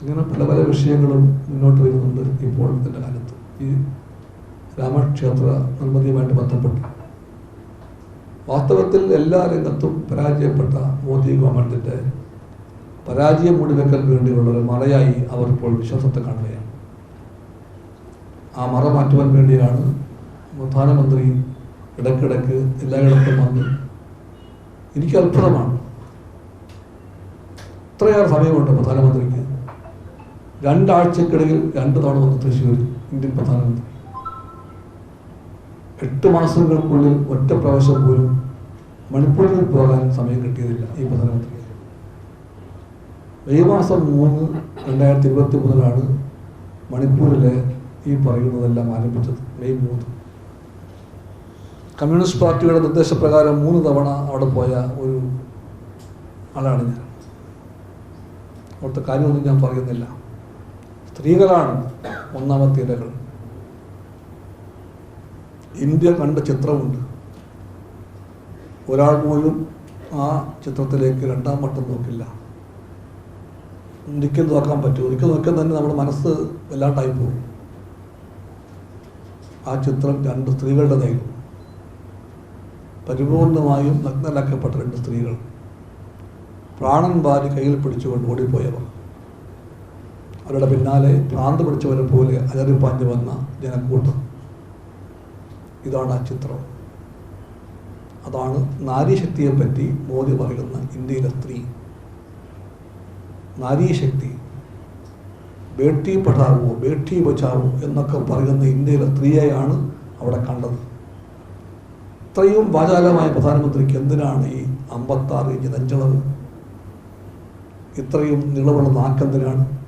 ഇങ്ങനെ പല പല വിഷയങ്ങളും മുന്നോട്ട് വരുന്നുണ്ട് ഇപ്പോഴത്തെ കാലത്ത്. ഈ രാമക്ഷേത്ര നിർമ്മിതിയുമായിട്ട് ബന്ധപ്പെട്ട്. വാസ്തവത്തിൽ എല്ലാ രംഗത്തും പരാജയപ്പെട്ട മോദി ഗവൺമെന്റിന്റെ പരാജയം മൂടിവെക്കാൻ വേണ്ടിയുള്ള ഒരു മറയായി അവർ ഇപ്പോൾ വിശ്വാസത്തെ കാണുകയാണ്. ആ മറ മാറ്റുവാൻ വേണ്ടിയാണ് പ്രധാനമന്ത്രി ഇടയ്ക്കിടയ്ക്ക് എല്ലായിടത്തും വന്ന് എനിക്ക് അത്ഭുതമാണ്. ഇത്രയേറെ സമയമുണ്ട് പ്രധാനമന്ത്രിക്ക്. രണ്ടാഴ്ചക്കിടയിൽ രണ്ട് തവണ വന്ന് തൃശ്ശൂർ ഇന്ത്യൻ പ്രധാനമന്ത്രി. എട്ട് മാസങ്ങൾക്കുള്ളിൽ ഒറ്റ പ്രാവശ്യം പോലും മണിപ്പൂരിൽ പോകാൻ സമയം കിട്ടിയതില്ല ഈ പ്രധാനമന്ത്രി മെയ് മാസം മൂന്ന് രണ്ടായിരത്തി ഇരുപത്തി മൂന്നിലാണ് മണിപ്പൂരിലെ ഈ പറയുന്നതെല്ലാം ആരംഭിച്ചത്. മെയ് മൂന്ന്. കമ്മ്യൂണിസ്റ്റ് പാർട്ടിയുടെ നിർദ്ദേശപ്രകാരം മൂന്ന് തവണ അവിടെ പോയ ഒരു ആളാണ് ഞാൻ. അവിടുത്തെ കാര്യമൊന്നും ഞാൻ പറയുന്നില്ല. സ്ത്രീകളാണ് ഒന്നാമത്തെ ഇരകൾ. ഇന്ത്യ കണ്ട ചിത്രമുണ്ട്. ഒരാൾ പോലും ആ ചിത്രത്തിലേക്ക് രണ്ടാം വട്ടം നോക്കില്ല. ഒരിക്കൽ നോക്കാൻ പറ്റും. ഒരിക്കൽ നോക്കാൻ തന്നെ നമ്മുടെ മനസ്സ് വല്ലാണ്ടായി പോകും. ആ ചിത്രം രണ്ട് സ്ത്രീകളുടേതായിരുന്നു പരിപൂർണമായും നഗ്നരാക്കപ്പെട്ട രണ്ട് സ്ത്രീകൾ. പ്രാണൻ വാരി കയ്യിൽ പിടിച്ചുകൊണ്ട് ഓടിപ്പോയവർ. അവരുടെ പിന്നാലെ ഭ്രാന്ത് പിടിച്ചവരെ പോലെ അലറിപ്പാഞ്ഞു വന്ന ജനക്കൂട്ടം. ഇതാണ് ആ ചിത്രം. അതാണ് നാരീശക്തിയെ പറ്റി മോദി പറയുന്ന ഇന്ത്യയിലെ സ്ത്രീ. നാരീശക്തി ബേട്ടി പഠാവോ ബേട്ടി ബച്ചാവോ എന്നൊക്കെ പറയുന്ന ഇന്ത്യയിലെ സ്ത്രീയെയാണ് അവിടെ കണ്ടത്. ഇത്രയും വാചാലമായ പ്രധാനമന്ത്രിക്ക് എന്തിനാണ് ഈ അമ്പത്താറ് ഇഞ്ച് നെഞ്ചളവ്? ഇത്രയും നിളവുള്ള നാക്കെന്തിനാണ്?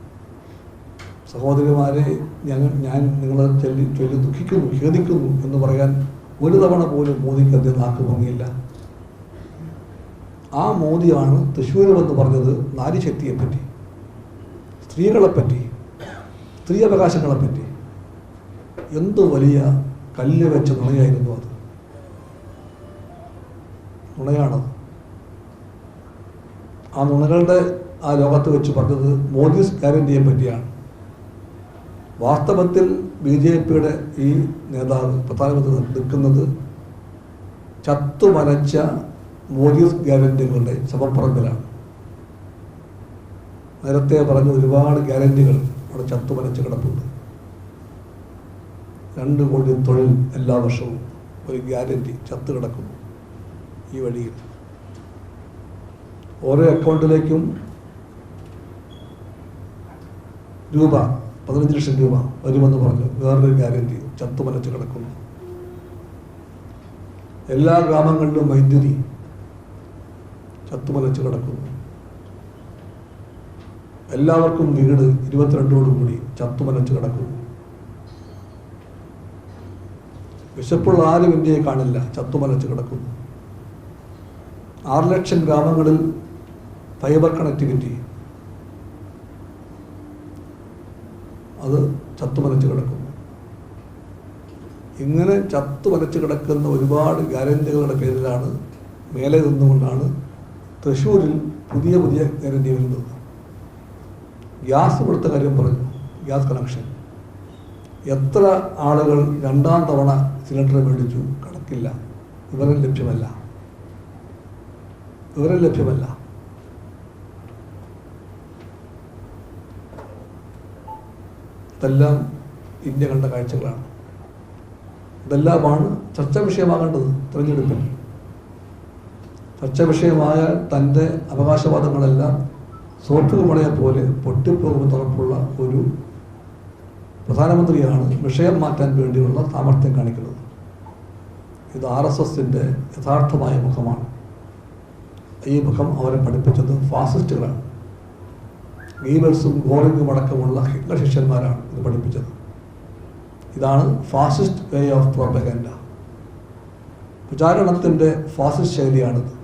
സഹോദരിമാരെ ഞങ്ങൾ ഞാൻ നിങ്ങളെ ചൊല്ലി ചൊല്ലി ദുഃഖിക്കുന്നു ഖേദിക്കുന്നു എന്ന് പറയാൻ ഒരു തവണ പോലും മോദിക്ക് അദ്ദേഹം നാക്ക് ഭംഗിയില്ല. ആ മോദിയാണ് തൃശ്ശൂരമെന്ന് പറഞ്ഞത് നാരിശക്തിയെപ്പറ്റി സ്ത്രീകളെപ്പറ്റി സ്ത്രീ അവകാശങ്ങളെപ്പറ്റി എന്ത് വലിയ കല്ല് വെച്ച നുണയായിരുന്നു അത്. നുണയാണത്. ആ നുണകളുടെ ആ ലോകത്ത് വെച്ച് പറഞ്ഞത് മോദീസ് ഗ്യാരണ്ടിയെ പറ്റിയാണ്. വാസ്തവത്തിൽ ബി ജെ പിയുടെ ഈ നേതാവ് പ്രധാനമന്ത്രി നിൽക്കുന്നത് ചത്തുമലച്ച മോദീസ് ഗ്യാരണ്ടികളുടെ ശവപ്പറമ്പിലാണ് നേരത്തെ പറഞ്ഞ ഒരുപാട് ഗ്യാരണ്ടികൾ അവിടെ ചത്തുമലച്ച് കിടപ്പുണ്ട്. രണ്ട് കോടി തൊഴിൽ എല്ലാ വർഷവും ഒരു ഗ്യാരണ്ടി ചത്തു കിടക്കുന്നു ഈ വഴിയിൽ. ഓരോ അക്കൗണ്ടിലേക്കും രൂപ പതിനഞ്ച് ലക്ഷം രൂപ വരുമെന്ന് പറഞ്ഞു. വേറൊരു ഗ്യാരണ്ടി ചത്തുമലച്ച് കിടക്കുന്നു. എല്ലാ ഗ്രാമങ്ങളിലും വൈദ്യുതി ചത്തുമലച്ച് കിടക്കുന്നു. എല്ലാവർക്കും വീട് ഇരുപത്തിരണ്ടോടുകൂടി ചത്തുമലച്ച് കിടക്കുന്നു. വിശപ്പുള്ള ആരും ഇന്ത്യയെ കാണില്ല. ചത്തുമലച്ച് കിടക്കുന്നു. ആറ് ലക്ഷം ഗ്രാമങ്ങളിൽ ഫൈബർ കണക്ടിവിറ്റി അത് ചത്തുമലച്ച് കിടക്കുന്നു. ഇങ്ങനെ ചത്തുമലച്ച് കിടക്കുന്ന ഒരുപാട് ഗ്യാരണ്ടികളുടെ പേരിലാണ് മേലെ നിന്നുകൊണ്ടാണ് തൃശ്ശൂരിൽ പുതിയ പുതിയ ഗ്യാരണ്ടി വരുന്നത്. ഗ്യാസ് കൊടുത്ത കാര്യം പറഞ്ഞു. Gas connection. എത്ര ആളുകൾ രണ്ടാം തവണ സിലിണ്ടർ മേടിച്ചു? കണക്കില്ല. വിവരം ലഭ്യമല്ല. വിവരം ലഭ്യമല്ല. ഇതെല്ലാം ഇന്ത്യ കണ്ട കാഴ്ചകളാണ്. ഇതെല്ലാമാണ് ചർച്ചാ വിഷയമാകേണ്ടത് തിരഞ്ഞെടുപ്പിൽ ചർച്ചാ വിഷയമായ തന്റെ അവകാശവാദങ്ങളെല്ലാം സോഫ്റ്റ് പോലെ പൊട്ടിപ്പോകുമെന്ന് ഉറപ്പുള്ള ഒരു പ്രധാനമന്ത്രിയാണ് വിഷയം മാറ്റാൻ വേണ്ടിയുള്ള സാമർഥ്യം കാണിക്കുന്നത്. ഇത് ആർ എസ് എസിന്റെ യഥാർത്ഥമായ മുഖമാണ്. ഈ മുഖം അവരെ പഠിപ്പിച്ചത് ഫാസിസ്റ്റുകളാണ്. ഗീബൽസും ഗോറിങ്ങും അടക്കമുള്ള ഹിറ്റ്ലർ ശിഷ്യന്മാരാണ് ഇത് പഠിപ്പിച്ചത്. ഇതാണ് ഫാസിസ്റ്റ് വേ ഓഫ് പ്രോപ്പഗൻഡ പ്രചാരണത്തിന്റെ ഫാസിസ്റ്റ് ശൈലിയാണിത്.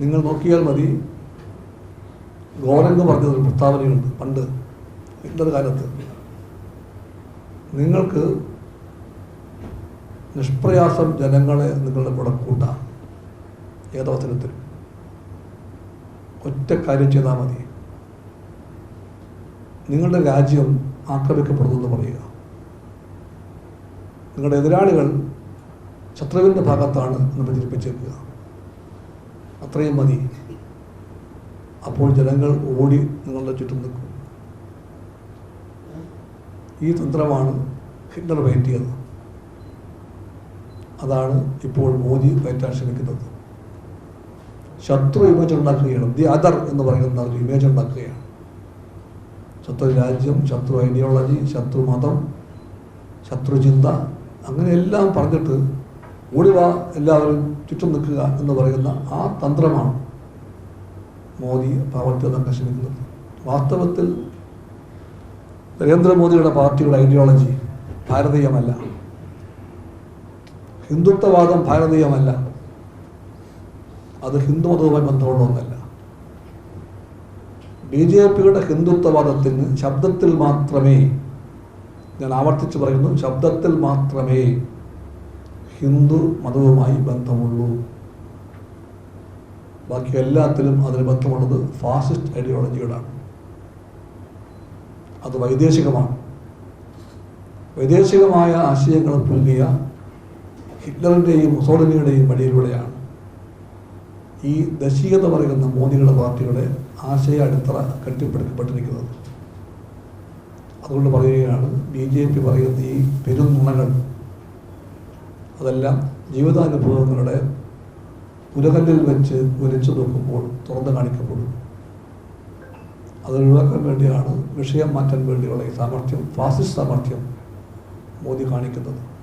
നിങ്ങൾ നോക്കിയാൽ മതി ഗോരംഗ് പറഞ്ഞതൊരു പ്രസ്താവനയുണ്ട് പണ്ട് ഹിറ്റ്ലർ കാലത്ത്. നിങ്ങൾക്ക് നിഷ്പ്രയാസം ജനങ്ങളെ നിങ്ങളുടെ കൂടെ കൂട്ടാം. ഏതവസരത്തിലും. ഒറ്റ കാര്യം ചെയ്താൽ മതി. നിങ്ങളുടെ രാജ്യം ആക്രമിക്കപ്പെടുന്നു പറയുക. നിങ്ങളുടെ എതിരാളികൾ ശത്രുവിന്റെ ഭാഗത്താണ് എന്ന് പ്രചരിപ്പിച്ചേക്കുക അത്രയും മതി. അപ്പോൾ ജനങ്ങൾ ഓടി നിങ്ങളുടെ ചുറ്റും നിൽക്കും. ഈ തന്ത്രമാണ് ഹിറ്റ്ലർ പയറ്റിയത് അതാണ് ഇപ്പോൾ മോദി പയറ്റാൻ ശ്രമിക്കുന്നത്. ശത്രു ഇമേജ് ഉണ്ടാക്കുകയാണ് ദി അതർ എന്ന് പറയുന്ന ഒരു ഇമേജ് ഉണ്ടാക്കുകയാണ് ശത്രു രാജ്യം ശത്രു ഐഡിയോളജി ശത്രു മതം ശത്രു ചിന്ത അങ്ങനെ എല്ലാം പറഞ്ഞിട്ട് ഓടിവ എല്ലാവരും ചുറ്റും നിൽക്കുക എന്ന് പറയുന്ന ആ തന്ത്രമാണ് മോദി പ്രവർത്തിക്കാൻ ശ്രമിക്കുന്നത് വാസ്തവത്തിൽ നരേന്ദ്രമോദിയുടെ പാർട്ടിയുടെ ഐഡിയോളജി ഭാരതീയമല്ല. ഹിന്ദുത്വവാദം ഭാരതീയമല്ല. അത് ഹിന്ദുമതവുമായി ബന്ധമുള്ള ഒന്നല്ല ബി ജെ പിയുടെ ഹിന്ദുത്വവാദത്തിന് ശബ്ദത്തിൽ മാത്രമേ ഞാൻ ആവർത്തിച്ച് പറയുന്നു ശബ്ദത്തിൽ മാത്രമേ ഹിന്ദു മതവുമായി ബന്ധമുള്ളൂ. ബാക്കി എല്ലാത്തിലും അതിന് ബന്ധമുള്ളത് ഫാസിസ്റ്റ് ഐഡിയോളജികളാണ്. അത് വൈദേശികമാണ്. വൈദേശികമായ ആശയങ്ങൾ പുല്ലിയ ഹിറ്റ്ലറിന്റെയും മുസോളിനിയുടെയും വഴിയിലൂടെയാണ്. ഈ ദേശീയത പറയുന്ന മോദികളുടെ പാർട്ടിയുടെ ആശയ അടിത്തറ കെട്ടിപ്പടുക്കപ്പെട്ടിരിക്കുന്നത്. അതുകൊണ്ട് പറയുകയാണ് ബി ജെ പി പറയുന്ന ഈ പെരുന്നുണകൾ. അതെല്ലാം ജീവിതാനുഭവങ്ങളുടെ പുരകല്ലിൽ വെച്ച് ഉരച്ചു നോക്കുമ്പോൾ തുറന്നു കാണിക്കപ്പെടും. അത് ഒഴിവാക്കാൻ വേണ്ടിയാണ് വിഷയം മാറ്റാൻ വേണ്ടിയുള്ള ഈ സാമർഥ്യം ഫാസിസ്റ്റ് സാമർഥ്യം മോദി കാണിക്കുന്നത്.